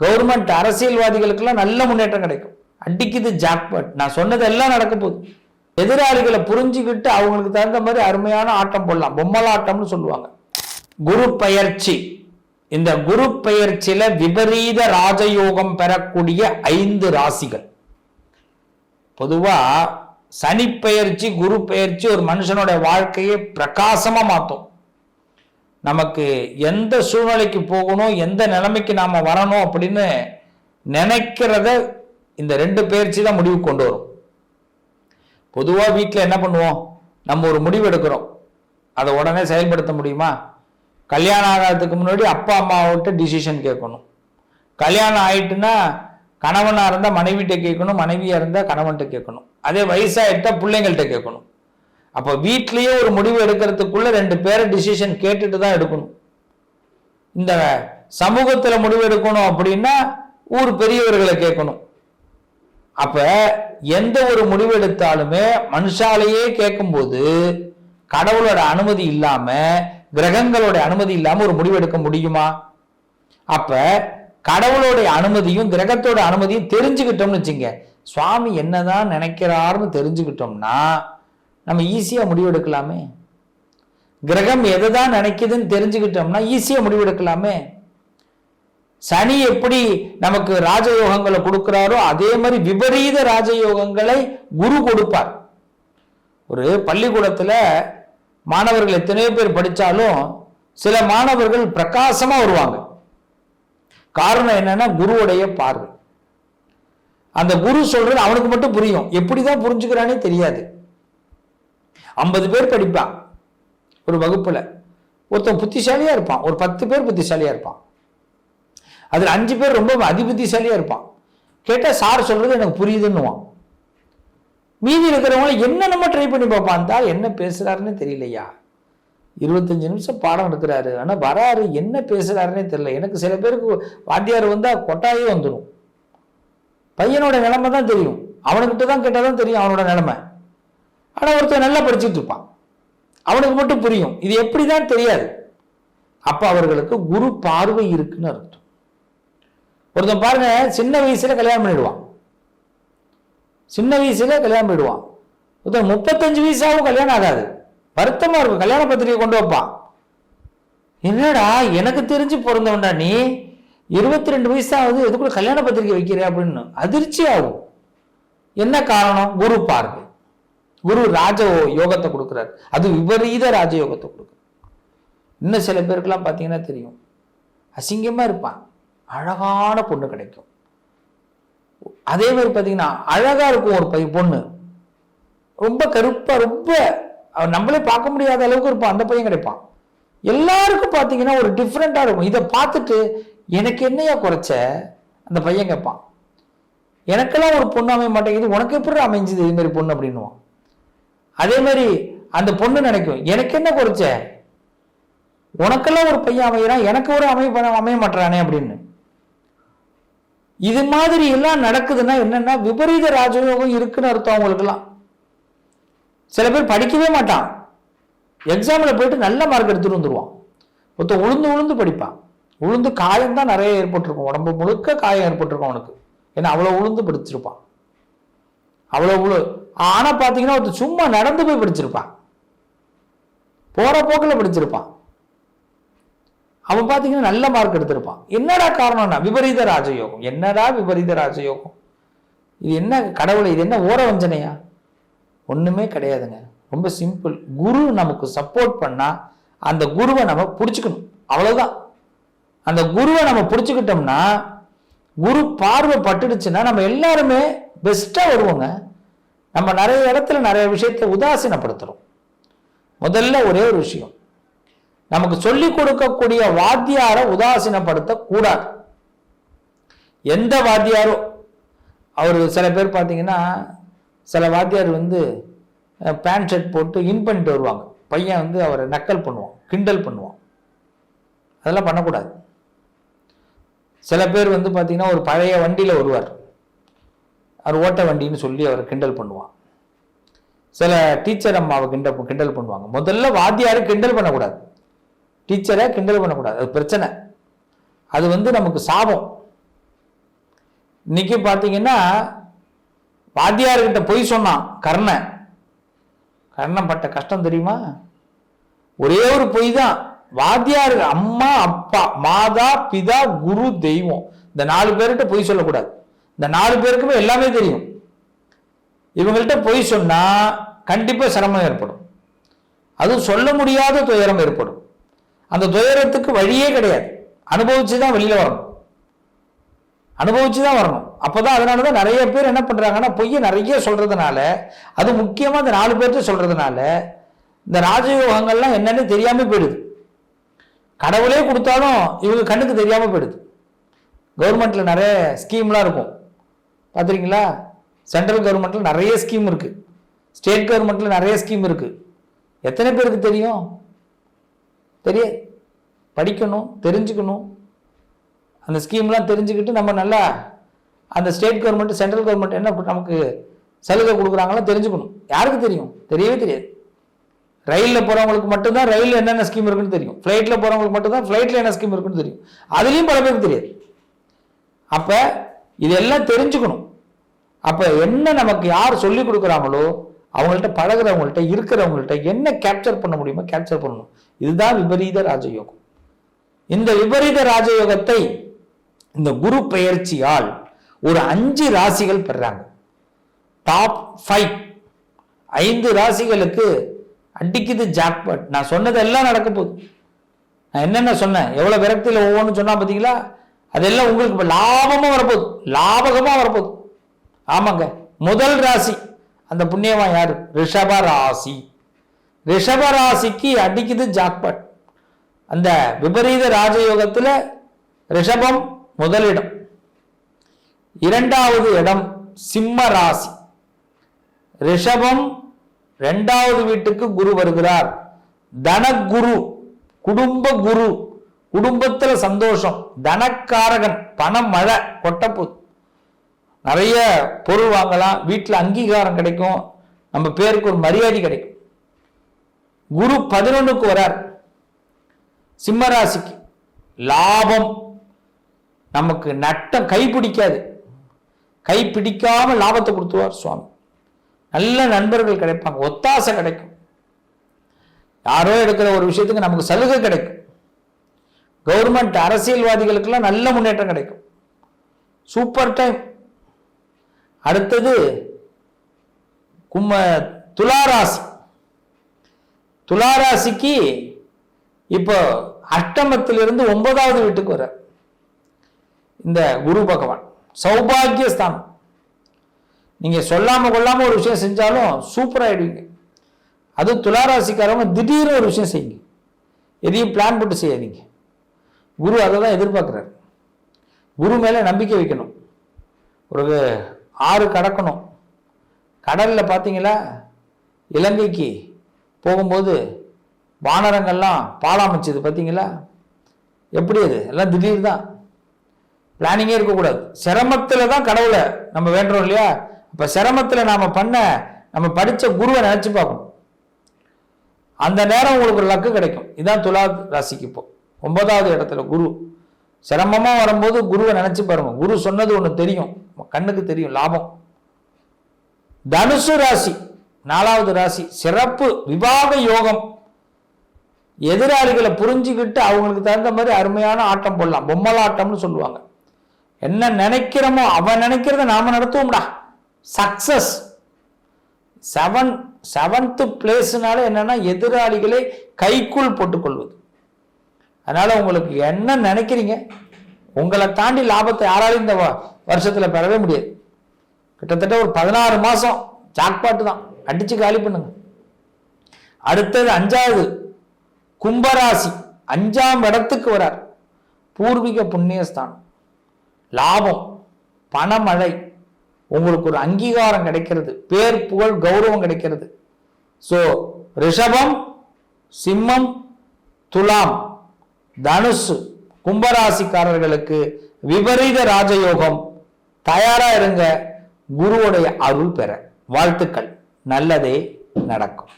Government அரசியல்வாதிகளுக்கெல்லாம் நல்ல முன்னேற்றம் கிடைக்கும். அடிக்குது ஜாக்பட் நான் சொன்னது எல்லாம் நடக்க போகுது. எதிராளிகளை புரிஞ்சுக்கிட்டு அவங்களுக்கு தகுந்த மாதிரி அருமையான ஆட்டம் போடலாம். பொம்மலாட்டம்னு சொல்லுவாங்க. குரு பயிற்சி இந்த குரு பயிற்சியில விபரீத ராஜயோகம் பெறக்கூடிய ஐந்து ராசிகள். பொதுவா சனி பெயர்ச்சி குரு பெயர்ச்சி ஒரு மனுஷனோட வாழ்க்கையை பிரகாசமா மாத்தும். நமக்கு எந்த சூழ்நிலைக்கு போகணும் எந்த நிலைமைக்கு நாம் வரணும் அப்படின்னு நினைக்கிறத இந்த ரெண்டு பயிற்சி தான் முடிவு கொண்டு வரும். பொதுவாக வீட்டில் என்ன பண்ணுவோம்? நம்ம ஒரு முடிவு எடுக்கிறோம். அதை உடனே செயல்படுத்த முடியுமா? கல்யாணம் ஆகாததுக்கு முன்னாடி அப்பா அம்மாவிட்ட டிசிஷன் கேட்கணும். கல்யாணம் ஆயிட்டுன்னா கணவனாக இருந்தால் மனைவிகிட்ட கேட்கணும் மனைவியாக இருந்தால் கணவன்கிட்ட கேட்கணும். அதே வயசாகிட்டா பிள்ளைங்கள்ட்ட கேட்கணும். அப்போ வீட்லேயே ஒரு முடிவு எடுக்கிறதுக்குள்ள ரெண்டு பேரை டிசிஷன் கேட்டுட்டு தான் எடுக்கணும். இந்த சமூகத்தில் முடிவு எடுக்கணும் அப்படின்னா ஊர் பெரியவர்களை கேட்கணும். அப்ப எந்த ஒரு முடிவு எடுத்தாலுமே மனுஷாலேயே கேட்கும்போது கடவுளோட அனுமதி இல்லாம கிரகங்களோட அனுமதி இல்லாம ஒரு முடிவு எடுக்க முடியுமா? அப்ப கடவுளோடைய அனுமதியும் கிரகத்தோட அனுமதியும் தெரிஞ்சுக்கிட்டோம்னு வச்சுங்க. சுவாமி என்னதான் நினைக்கிறாருன்னு தெரிஞ்சுக்கிட்டோம்னா நம்ம ஈஸியாக முடிவெடுக்கலாமே. கிரகம் எதை தான் நினைக்குதுன்னு தெரிஞ்சுக்கிட்டோம்னா ஈஸியாக முடிவெடுக்கலாமே. சனி எப்படி நமக்கு ராஜயோகங்களை கொடுக்குறாரோ அதே மாதிரி விபரீத ராஜயோகங்களை குரு கொடுப்பார். ஒரு பள்ளிக்கூடத்தில் மாணவர்கள் எத்தனையோ பேர் படித்தாலும் சில மாணவர்கள் பிரகாசமாக வருவாங்க. காரணம் என்னன்னா குருவுடைய பார்வை. அந்த குரு சொல்றது அவனுக்கு மட்டும் புரியும். எப்படிதான் புரிஞ்சுக்கிறானே தெரியாது. ஐம்பது பேர் படிப்பான் ஒரு வகுப்புல. ஒருத்தன் புத்திசாலியா இருப்பான். ஒரு பத்து பேர் புத்திசாலியா இருப்பான். அதில் அஞ்சு பேர் ரொம்ப அதிபுத்திசாலியாக இருப்பான். கேட்டால் சார் சொல்றது எனக்கு புரியுதுன்னுவான். மீதி இருக்கிறவங்க என்ன நம்ம ட்ரை பண்ணி பார்ப்பான்? தான் என்ன பேசுறாருன்னு தெரியலையா? இருபத்தஞ்சு நிமிஷம் பாடம் எடுக்கிறாரு ஆனால் வராரு என்ன பேசுகிறாருன்னே தெரியல. எனக்கு சில பேருக்கு வாத்தியார் வந்தால் கொட்டாயே வந்துடும். பையனோட நிலைமை தான் தெரியும். அவனுக்கிட்ட தான் கேட்டால் தான் தெரியும் அவனோட நிலைமை. ஆனால் ஒருத்தன் நல்லா படிச்சுட்டு இருப்பான். அவனுக்கு மட்டும் புரியும். இது எப்படி தான் தெரியாது. அப்போ அவர்களுக்கு குரு பார்வை இருக்குன்னு அர்த்தம். ஒருத்தன் பாருங்க சின்ன வயசுல கல்யாணம் பண்ணிடுவான். சின்ன வயசுல கல்யாணம் பண்ணிடுவான். ஒருத்தன் முப்பத்தஞ்சு வயசாகவும் கல்யாணம் ஆகாது. வருத்தமாக இருக்கும். கல்யாண பத்திரிகை கொண்டு வைப்பான். என்னடா எனக்கு தெரிஞ்சு பிறந்தவன்டா நீ? இருபத்தி ரெண்டு வயசாவது எதுக்குள்ள கல்யாண பத்திரிகை வைக்கிற அப்படின்னு அதிர்ச்சி ஆகும். என்ன காரணம்? குரு பார்வை. குரு ராஜ யோகத்தை கொடுக்குறாரு. அது விபரீத ராஜ யோகத்தை கொடுக்குறாரு. இன்னும் சில பேருக்கெல்லாம் பார்த்தீங்கன்னா தெரியும். அசிங்கமாக இருப்பான். அழகான பொண்ணு கிடைக்கும். அதே மாதிரி பார்த்தீங்கன்னா அழகாக இருக்கும் ஒரு பை பொண்ணு. ரொம்ப கருப்பாக ரொம்ப அவன் நம்மளே பார்க்க முடியாத அளவுக்கு இருப்பான். அந்த பையன் கிடைப்பான். எல்லாருக்கும் பார்த்தீங்கன்னா ஒரு டிஃப்ரெண்ட்டாக இருக்கும். இதை பார்த்துட்டு எனக்கு என்னையா குறைச்ச? அந்த பையன் கேட்பான். எனக்கெல்லாம் ஒரு பொண்ணு அமைய மாட்டேங்குது. உனக்கு எப்படி அமைஞ்சுது? இதுமாரி பொண்ணு அப்படின்னுவான். அதே மாதிரி அந்த பொண்ணு நினைக்கும் எனக்கு என்ன குறைச்ச உனக்கெல்லாம் ஒரு பையன் அமைகிறான் எனக்கு ஒரு அமைய அமைய மாட்டானே அப்படின்னு. இது மாதிரி எல்லாம் நடக்குதுன்னா என்னன்னா விபரீத ராஜயோகம் இருக்குன்னு அர்த்தம் அவங்களுக்குலாம் சில பேர் படிக்கவே மாட்டான். எக்ஸாமில் போயிட்டு நல்ல மார்க் எடுத்துட்டு வந்துருவான். ஒருத்தன் உளுந்து உளுந்து படிப்பான். உளுந்து காயம் தான் நிறைய ஏற்பட்டிருக்கும். உடம்பு முழுக்க காயம் ஏற்பட்டிருக்கும் அவனுக்கு. ஏன்னா அவ்வளோ உளுந்து படிச்சிருப்பான். அவ்வளோ உழு ஆனால் பார்த்தீங்கன்னா ஒருத்தன் சும்மா நடந்து போய் படிச்சிருப்பான். போகிற போக்கில் படிச்சிருப்பான். அவன் பார்த்தீங்கன்னா நல்ல மார்க் எடுத்திருப்பான். என்னடா காரணம்னா விபரீத ராஜயோகம். என்னடா விபரீத ராஜயோகம்? இது என்ன கடவுளை இது என்ன ஓர வஞ்சனையா? ஒன்றுமே கிடையாதுங்க. ரொம்ப சிம்பிள் குரு நமக்கு சப்போர்ட் பண்ணால் அந்த குருவை நம்ம பிடிச்சிக்கணும். அவ்வளோதான் அந்த குருவை நம்ம பிடிச்சிக்கிட்டோம்னா குரு பார்வை பட்டுடுச்சுன்னா நம்ம எல்லாருமே பெஸ்ட்டாக வருவோங்க. நம்ம நிறைய இடத்துல நிறைய விஷயத்தை உதாசீனப்படுத்துகிறோம் முதல்ல ஒரே ஒரு விஷயம். நமக்கு சொல்லிக் கொடுக்கக்கூடிய வாத்தியாரை உதாசீனப்படுத்த கூடாது எந்த வாத்தியாரோ அவர் சில பேர் பார்த்தீங்கன்னா சில வாத்தியார் வந்து பேண்ட் ஷர்ட் போட்டு இன் பண்ணிட்டு வருவாங்க. பையன் வந்து அவரை நக்கல் பண்ணுவான் கிண்டல் பண்ணுவான். அதெல்லாம் பண்ணக்கூடாது. சில பேர் வந்து பார்த்தீங்கன்னா ஒரு பழைய வண்டியில் வருவார். அவர் ஓட்ட வண்டின்னு சொல்லி அவர் கிண்டல் பண்ணுவான். சில டீச்சர் அம்மாவை கிண்டல் கிண்டல் பண்ணுவாங்க. முதல்ல வாத்தியாரை கிண்டல் பண்ணக்கூடாது. டீச்சரை கிண்டல் பண்ணக்கூடாது. அது பிரச்சனை. அது வந்து நமக்கு சாபம். இன்னைக்கு பார்த்தீங்கன்னா வாத்தியார்கிட்ட பொய் சொன்னான் கர்ணன் கர்ணன் பட்ட கஷ்டம் தெரியுமா? ஒரே ஒரு பொய் தான். வாத்தியார் அம்மா அப்பா மாதா பிதா குரு தெய்வம். இந்த நாலு பேர்கிட்ட பொய் சொல்லக்கூடாது. இந்த நாலு பேருக்குமே எல்லாமே தெரியும். இவங்கள்ட்ட பொய் சொன்னா கண்டிப்பாக சிரமம் ஏற்படும். அதுவும் சொல்ல முடியாத துயரம் ஏற்படும். அந்த துயரத்துக்கு வழியே கிடையாது. அனுபவிச்சு தான் வெளியில் வரணும். அனுபவிச்சு தான் வரணும். அப்பதான் அதனால தான் நிறைய பேர் என்ன பண்ணுறாங்கன்னா பொய்யை நிறைய சொல்கிறதுனால அது முக்கியமாக இந்த நாலு பேர்கிட்ட சொல்கிறதுனால இந்த ராஜயோகங்கள்லாம் என்னன்னு தெரியாமல் போயிடுது. கடவுளே கொடுத்தாலும் இவங்க கண்ணுக்கு தெரியாமல் போயிடுது. கவர்மெண்ட்டில் நிறைய ஸ்கீம்லாம் இருக்கும். பார்த்துருக்கீங்களா சென்ட்ரல் கவர்மெண்ட்டில் நிறைய ஸ்கீம் இருக்குது ஸ்டேட் கவர்மெண்ட்டில் நிறைய ஸ்கீம் இருக்குது எத்தனை பேருக்கு தெரியும்? தெரிய படிக்கணும் தெரிஞ்சுக்கணும். அந்த ஸ்கீம்லாம் தெரிஞ்சுக்கிட்டு நம்ம நல்லா அந்த ஸ்டேட் கவர்மெண்ட் சென்ட்ரல் கவர்மெண்ட் என்ன நமக்கு சலுகை கொடுக்குறாங்களோ தெரிஞ்சுக்கணும். யாருக்கு தெரியும்? தெரியவே தெரியாது. ரயிலில் போகிறவங்களுக்கு மட்டும்தான் ரயிலில் என்னென்ன ஸ்கீம் இருக்குன்னு தெரியும். ஃப்ளைட்டில் போகிறவங்களுக்கு மட்டும்தான் ஃப்ளைட்டில் என்ன ஸ்கீம் இருக்குன்னு தெரியும். அதுலேயும் பல பேருக்கு தெரியாது. அப்போ இதெல்லாம் தெரிஞ்சுக்கணும். அப்போ என்ன நமக்கு யார் சொல்லி கொடுக்குறாங்களோ அவங்கள்ட்ட பழகுறவங்கள்ட்ட இருக்கிறவங்கள்ட்ட என்ன கேப்சர் பண்ண முடியுமோ கேப்சர் பண்ணணும். இதுதான் விபரீத ராஜயோகம். இந்த விபரீத ராஜயோகத்தை இந்த குரு பெயர்ச்சியால் ஒரு அஞ்சு ராசிகள் பெறாங்க. டாப் ஃபைவ் ஐந்து ராசிகளுக்கு அடிக்குது ஜாக்பட் நான் சொன்னதெல்லாம் நடக்க போகுது. நான் என்னென்ன சொன்னேன்? எவ்வளோ விரக்தியில் ஒவ்வொன்றும் சொன்னால் பார்த்தீங்களா அதெல்லாம் உங்களுக்கு இப்போ லாபமாக வரப்போகுது. லாபகமாக வரப்போகுது. ஆமாங்க. முதல் ராசி. அந்த புண்ணியமா யார்? ரிஷப ராசி. ரிஷப ராசிக்கு அடிக்குது ஜாக்பட். அந்த விபரீத ராஜயோகத்தில் ரிஷபம் முதலிடம். இரண்டாவது இடம் சிம்ம ராசி. ரிஷபம் ரெண்டாவது வீட்டுக்கு குரு வருகிறார். தனகுரு குடும்ப குரு குடும்பத்தில் சந்தோஷம் தனக்காரகன் பணம் மழை கொட்டப்போகுது நிறைய பொருள் வாங்கலாம். வீட்டில் அங்கீகாரம் கிடைக்கும். நம்ம பேருக்கு ஒரு மரியாதை கிடைக்கும். குரு பதினொன்றுக்கு வரார். சிம்மராசிக்கு லாபம். நமக்கு நட்டம் கை பிடிக்காது கை பிடிக்காம லாபத்தை கொடுத்துவார் சுவாமி. நல்ல நண்பர்கள் கிடைப்பாங்க. ஒத்தாசை கிடைக்கும். யாரோ எடுக்கிற ஒரு விஷயத்துக்கு நமக்கு சலுகை கிடைக்கும். கவர்மெண்ட் அரசியல்வாதிகளுக்கெல்லாம் நல்ல முன்னேற்றம் கிடைக்கும். Super time. அடுத்தது கும்ம துளாராசி. துளாராசிக்கு இப்போ அஷ்டமத்திலிருந்து ஒன்பதாவது வீட்டுக்கு வர இந்த குரு பகவான். சௌபாகியஸ்தானம். நீங்க சொல்லாம கொள்ளாம ஒரு விஷயம் செஞ்சாலும் சூப்பராயிடுவீங்க அது துளாராசிக்காரவங்க திடீர்னு ஒரு விஷயம் செய்யுங்க. எதையும் பிளான் போட்டு செய்யாதீங்க. குரு அதை தான் எதிர்பார்க்குறாரு. குரு மேலே நம்பிக்கை வைக்கணும். ஒரு ஆறு கடக்கணும். கடலில் பார்த்தீங்களா இலங்கைக்கு போகும்போது வானரங்கள்லாம் பாலாமிச்சது பார்த்தீங்களா எப்படி அது? எல்லாம் திடீர் தான். பிளானிங்கே இருக்கக்கூடாது. சிரமத்தில் தான் கடவுளை நம்ம வேண்டுறோம் இல்லையா? இப்போ சிரமத்தில் நாம் பண்ண நம்ம படித்த குருவை நினச்சி பார்க்கணும். அந்த நேரம் உங்களுக்கு ஒரு லக்கு கிடைக்கும். இதுதான் துலா ராசிக்கு இப்போ. ஒன்பதாவது இடத்துல குரு. சிரமமாக வரும்போது குருவை நினச்சி பாருங்க. குரு சொன்னது ஒன்று தெரியும். கண்ணுக்கு தெரியும் லாபம். தனுசு ராசி நாலாவது ராசி சிறப்பு விவாக யோகம். எதிராளிகளை புரிஞ்சுக்கிட்டு அவங்களுக்கு தகுந்த மாதிரி அருமையான ஆட்டம் போடலாம். பொம்மலாட்டம்னு சொல்லுவாங்க. என்ன நினைக்கிறோமோ அவன் நினைக்கிறத நாம நடத்துவோம்டா. சக்சஸ் செவன் செவன்த் பிளேஸ்னால என்னன்னா எதிராளிகளை கைக்குள் போட்டுக்கொள்வது. அதனால உங்களுக்கு என்ன நினைக்கிறீங்க? உங்களை தாண்டி லாபத்தை யாராலையும் இந்த வருஷத்தில் பெறவே முடியாது. கிட்டத்தட்ட ஒரு பதினாறு மாதம் ஜாக்பாட்டு தான். அடித்து காலி பண்ணுங்க. அடுத்தது அஞ்சாவது கும்பராசி அஞ்சாம் இடத்துக்கு வரார். பூர்வீக புண்ணியஸ்தானம். லாபம் பணமழை உங்களுக்கு ஒரு அங்கீகாரம் கிடைக்கிறது. பேர் புகழ் கௌரவம் கிடைக்கிறது. ஸோ ரிஷபம் சிம்மம் துலாம். தனுசு கும்பராசிக்காரர்களுக்கு விபரீத ராஜயோகம். தயாரா இருங்க. குருவுடைய அருள் பெற. வாழ்த்துக்கள். நல்லதே நடக்கும்.